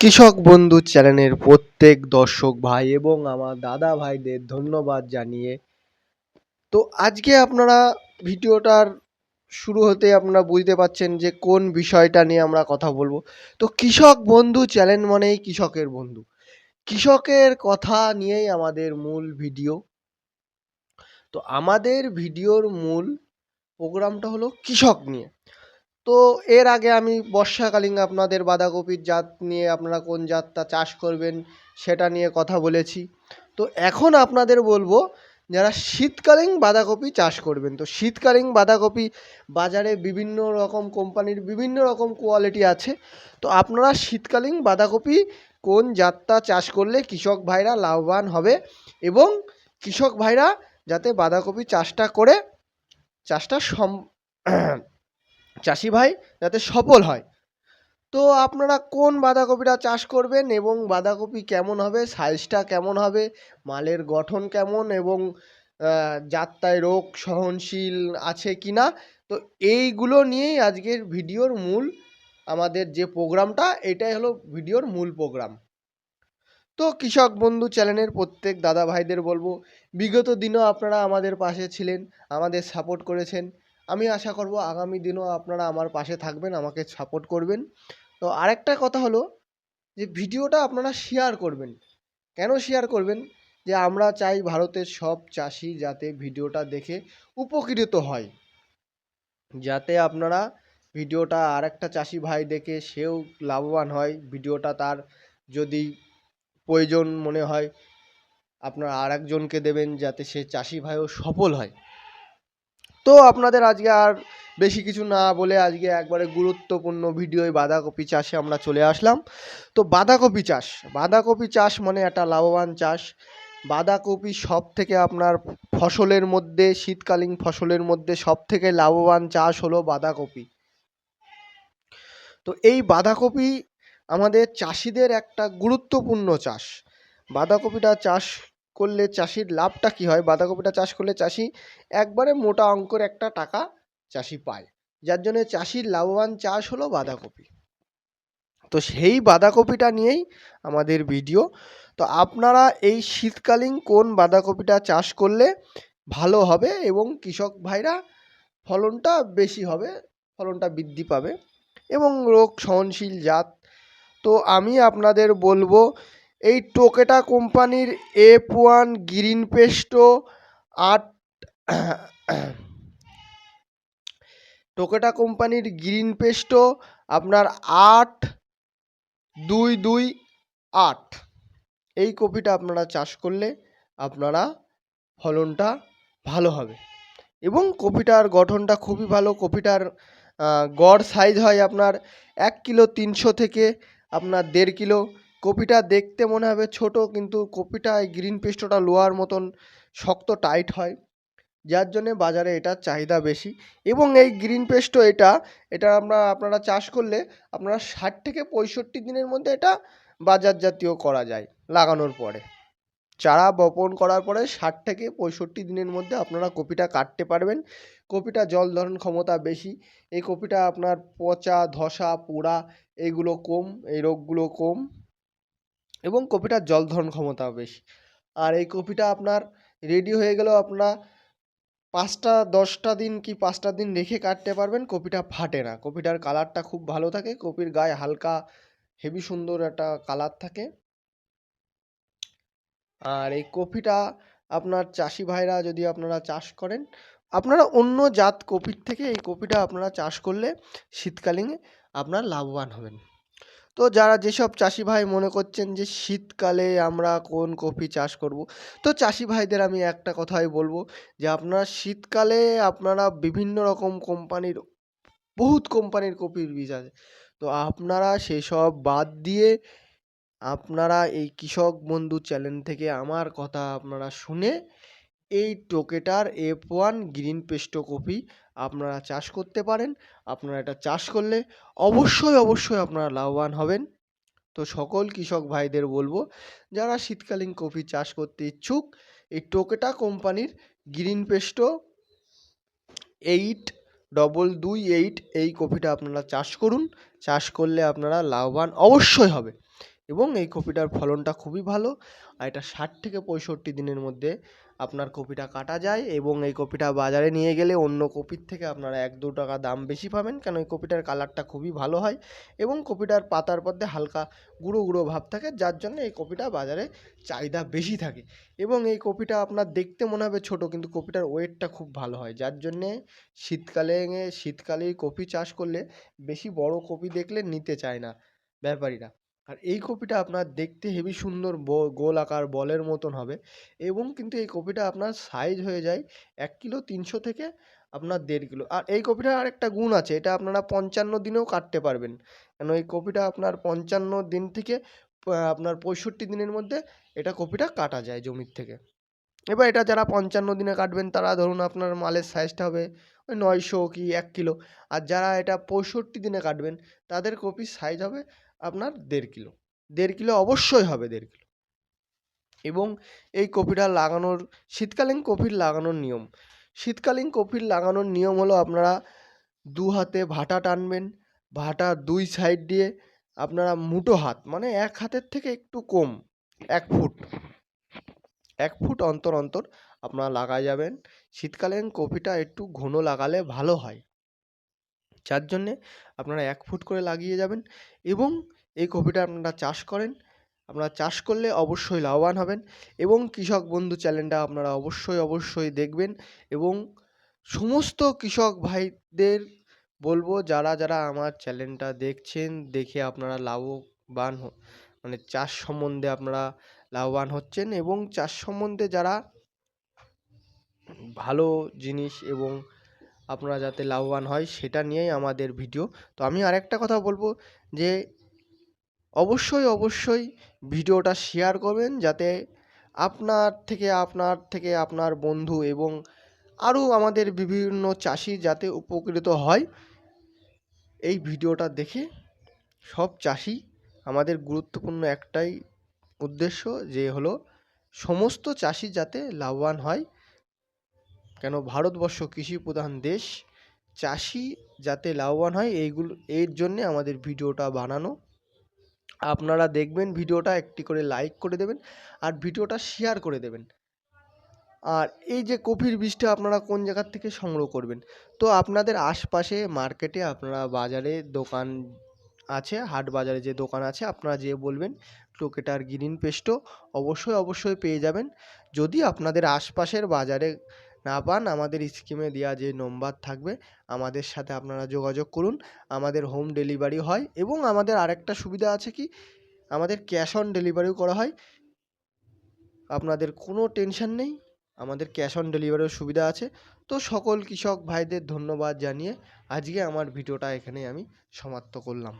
কৃষক বন্ধু চ্যানেলের প্রত্যেক দর্শক ভাই এবং আমার দাদা ভাইদের ধন্যবাদ জানিয়ে তো আজকে আপনারা ভিডিওটার শুরু হতে আপনারা বুঝতে পারছেন যে কোন বিষয়টা নিয়ে আমরা কথা বলব। তো কৃষক বন্ধু চ্যানেল মানেই কৃষকের বন্ধু। কৃষকের কথা নিয়েই আমাদের মূল ভিডিও। তো আমাদের ভিডিওর মূল প্রোগ্রামটা হলো কৃষক নিয়ে। তো এর আগে আমি বর্ষাকালীন আপনাদের বাঁধাকপির জাত নিয়ে আপনারা কোন জাতটা চাষ করবেন সেটা নিয়ে কথা বলেছি। তো এখন আপনাদের বলব যারা শীতকালীন বাঁধাকপি চাষ করবেন, তো শীতকালীন বাঁধাকপি বাজারে বিভিন্ন রকম কোম্পানির বিভিন্ন রকম কোয়ালিটি আছে, তো আপনারা শীতকালীন বাঁধাকপি কোন জাতটা চাষ করলে কৃষক ভাইরা লাভবান হবে এবং কৃষক ভাইরা যাতে বাঁধাকপি চাষটা করে, চাষটা সম চাষি ভাই, যাতে সফল হয়। তো আপনারা কোন বাঁধাকপিটা চাষ করবেন এবং বাঁধাকপি কেমন হবে সাইজটা কেমন হবে, মালের গঠন কেমন এবং যাত্রায় রোগ সহনশীল আছে কি না তো এইগুলো নিয়েই আজকের ভিডিওর মূল আমাদের যে প্রোগ্রামটা, এটাই হলো ভিডিওর মূল প্রোগ্রাম। তো কৃষক বন্ধু চ্যানেলের প্রত্যেক দাদা ভাইদের বলব, বিগত দিনও আপনারা আমাদের পাশে ছিলেন, আমাদের সাপোর্ট করেছেন। আমি আশা করব আগামী দিনও আপনারা আমার পাশে থাকবেন, আমাকে সাপোর্ট করবেন। তো আরেকটা কথা হলো যে, ভিডিওটা আপনারা শেয়ার করবেন। কেন শেয়ার করবেন? যে, আমরা চাই ভারতের সব চাষি যাতে ভিডিওটা দেখে উপকৃত হয়। যাতে আপনারা ভিডিওটা আরেকটা চাষি ভাই দেখে সেও লাভবান হয়। ভিডিওটা তার যদি প্রয়োজন মনে হয়, আপনার আর একজনকে দেবেন যাতে সে চাষি ভাইও সফল হয়। তো আপনাদের আজকে আর বেশি কিছু না বলে আজকে একবারে গুরুত্বপূর্ণ ভিডিও বাঁধাকপি চাষে আমরা চলে আসলাম। তো বাঁধাকপি চাষ বাঁধাকপি চাষ মানে একটা লাভবান চাষ। বাঁধাকপি সব থেকে আপনার ফসলের মধ্যে, শীতকালীন ফসলের মধ্যে সব থেকে লাভবান চাষ হলো বাঁধাকপি। তো এই বাঁধাকপি আমাদের চাষিদের একটা গুরুত্বপূর্ণ চাষ। বাঁধাকপিটা চাষ করলে চাষির লাভটা কি হয়? বাঁধাকপিটা চাষ করলে চাষি একবারে মোটা অঙ্কের একটা টাকা চাষি পায়। যার জন্য চাষির লাভবান চাষ হলো বাঁধাকপি। তো সেই বাঁধাকপিটা নিয়েই আমাদের ভিডিও। তো আপনারা এই শীতকালীন কোন বাঁধাকপিটা চাষ করলে ভালো হবে এবং কৃষক ভাইরা ফলনটা বেশি হবে, ফলনটা বৃদ্ধি পাবে এবং রোগ সহনশীল জাত। তো আমি আপনাদের বলব এই টোকেটা কোম্পানির এফ ওয়ান গ্রিন পেস্টো আট, টোকেটা কোম্পানির গ্রিন পেস্টো আপনার আট, দুই দুই, আট। এই কপিটা আপনারা চাষ করলে আপনারা ফলনটা ভালো হবে। এবং কপিটার গঠনটা খুবই ভালো। কপিটার গড় সাইজ হয় আপনার এক কিলো তিনশো থেকে আপনার দেড় কিলো। কপিটা দেখতে মনে হবে ছোট, কিন্তু কপিটা এই গ্রিন পেস্টোটা লোহার মতন শক্ত টাইট হয়। যার জন্যে বাজারে এটার চাহিদা বেশি। এবং এই গ্রিন পেস্টো এটা এটা আমরা, আপনারা চাষ করলে আপনারা ষাট থেকে পঁয়ষট্টি দিনের মধ্যে এটা বাজারজাতীয় করা যায় লাগানোর পরে। চারা বপন করার পরে ষাট থেকে পঁয়ষট্টি দিনের মধ্যে আপনারা কপিটা কাটতে পারবেন। কপিটা জল ধারণ ক্ষমতা বেশি, এই কপিটা আপনার পচা, ধসা, পোড়া এইগুলো কম, এই রোগগুলো কম। এবং কপিটার জল ধারণ ক্ষমতা বেশি। আর এই কপিটা আপনার রেডি হয়ে গেলেও আপনার পাঁচটা, দশটা দিন কি পাঁচটা দিন রেখে কাটতে পারবেন, কপিটা ফাটে না। কপিটার কালারটা খুব ভালো থাকে, কপির গায়ে হালকা হেভি সুন্দর একটা কালার থাকে। আর এই কপিটা আপনার চাষি ভাইরা যদি আপনারা চাষ করেন, আপনারা অন্য জাত কপির থেকে এই কপিটা আপনারা চাষ করলে শীতকালীনে আপনার লাভবান হবেন। তো যারা যেসব চাষি ভাই মনে করছেন যে শীতকালে আমরা কোন কপি চাষ করব, তো চাষি ভাইদের আমি একটা কথাই বলব যে আপনারা শীতকালে আপনারা বিভিন্ন রকম কোম্পানির, বহুত কোম্পানির কপির বীজ আছে। তো আপনারা সেসব বাদ দিয়ে আপনারা এই কৃষক বন্ধু চ্যানেল থেকে আমার কথা আপনারা শুনে এই টোকেটার এফ ওয়ান গ্রিন পেস্টো কপি আপনারা চাষ করতে পারেন। আপনারা এটা চাষ করলে অবশ্যই অবশ্যই আপনারা লাভবান হবেন। তো সকল কৃষক ভাইদের বলব, যারা শীতকালীন কপি চাষ করতে ইচ্ছুক, এই টোকেটা কোম্পানির গ্রিন পেস্টো এইট ডবল দুই এইট এই কপিটা আপনারা চাষ করুন। চাষ করলে আপনারা লাভবান অবশ্যই হবে। এবং এই কপিটার ফলনটা খুবই ভালো। আর এটা ষাট থেকে পঁয়ষট্টি দিনের মধ্যে আপনার কপিটা কাটা যায় এবং এই কপিটা বাজারে নিয়ে গেলে অন্য কপির থেকে আপনারা এক দু টাকা দাম বেশি পাবেন। কেন এই কপিটার কালারটা খুবই ভালো হয় এবং কপিটার পাতার মধ্যে হালকা গুঁড়ো গুঁড়ো ভাব থাকে, যার জন্য এই কপিটা বাজারে চাহিদা বেশি থাকে। এবং এই কপিটা আপনার দেখতে মনে হবে ছোট, কিন্তু কপিটার ওয়েটটা খুব ভালো হয়। যার জন্যে শীতকালে শীতকালে কপি চাষ করলে বেশি বড় কপি দেখলে নিতে চায় না ব্যাপারীরা। আর এই কপিটা আপনার দেখতে হেবি সুন্দর গোল আকার বলের মতন হবে এবং কিন্তু এই কপিটা আপনার সাইজ হয়ে যায় এক কিলো তিনশো থেকে আপনার দেড় কিলো। আর এই কপিটার আরেকটা গুণ আছে, এটা আপনারা পঞ্চান্ন দিনেও কাটতে পারবেন। কেন এই কপিটা আপনার পঞ্চান্ন দিন থেকে আপনার পঁয়ষট্টি দিনের মধ্যে এটা কপিটা কাটা যায় জমির থেকে। এবার এটা যারা পঞ্চান্ন দিনে কাটবেন, তারা ধরুন আপনার মালের সাইজটা হবে ওই নয়শো কি এক কিলো। আর যারা এটা পঁয়ষট্টি দিনে কাটবেন, তাদের কপির সাইজ হবে আপনার দেড় কিলো। দেড় কিলো অবশ্যই হবে দেড় কিলো। এবং এই কপিটা লাগানোর, শীতকালীন কপির লাগানোর নিয়ম। শীতকালীন কপির লাগানোর নিয়ম হলো আপনারা দু হাতে ভাটা টানবেন, ভাটা দুই সাইড দিয়ে আপনারা মুঠো হাত মানে এক হাতের থেকে একটু কম, এক ফুট এক ফুট অন্তর অন্তর আপনারা লাগাই যাবেন। শীতকালীন কপিটা একটু ঘন লাগালে ভালো হয়। যার জন্যে আপনারা এক ফুট করে লাগিয়ে যাবেন এবং এই কপিটা আপনারা চাষ করেন। আপনারা চাষ করলে অবশ্যই লাভবান হবেন এবং কৃষক বন্ধু চ্যানেলটা আপনারা অবশ্যই অবশ্যই দেখবেন এবং সমস্ত কৃষক ভাইদের বলব যারা যারা আমার চ্যানেলটা দেখছেন দেখে আপনারা লাভবান মানে চাষ সম্বন্ধে আপনারা লাভবান হচ্ছেন এবং চাষ সম্বন্ধে যারা ভালো জিনিস এবং আপনারা যাতে লাভবান হয়, সেটা নিয়েই আমাদের ভিডিও। তো আমি আরেকটা কথা বলব যে, অবশ্যই অবশ্যই ভিডিওটা শেয়ার করবেন যাতে আপনার থেকে আপনার থেকে আপনার বন্ধু এবং আরও আমাদের বিভিন্ন চাষি যাতে উপকৃত হয়, এই ভিডিওটা দেখে সব চাষি আমাদের গুরুত্বপূর্ণ একটাই উদ্দেশ্য যে হলো, সমস্ত চাষি যাতে লাভবান হয় কেন ভারতবর্ষ কৃষি প্রধান দেশ, চাষি যাতে লাভবান হয়, এইগুলো, এর জন্যে আমাদের ভিডিওটা বানানো। আপনারা দেখবেন ভিডিওটা, একটি করে লাইক করে দেবেন আর ভিডিওটা শেয়ার করে দেবেন। আর এই যে কপির বীজটা আপনারা কোন জায়গার থেকে সংগ্রহ করবেন? তো আপনাদের আশপাশে মার্কেটে আপনারা বাজারে দোকান আছে, হাট বাজারে যে দোকান আছে, আপনারা যেয়ে বলবেন ক্লোকেটার গ্রিন পেস্টও অবশ্যই অবশ্যই পেয়ে যাবেন। যদি আপনাদের আশপাশের বাজারে না পান, আমাদের স্কিমে দেওয়া যে নম্বর থাকবে, আমাদের সাথে আপনারা যোগাযোগ করুন। আমাদের হোম ডেলিভারি হয় এবং আমাদের আরেকটা সুবিধা আছে কি? আমাদের ক্যাশ অন ডেলিভারিও করা হয়। আপনাদের কোনো টেনশন নেই, আমাদের ক্যাশ অন ডেলিভারির সুবিধা আছে। তো সকল কৃষক ভাইদের ধন্যবাদ জানিয়ে আজকে আমার ভিডিওটা এখানে আমি সমাপ্ত করলাম।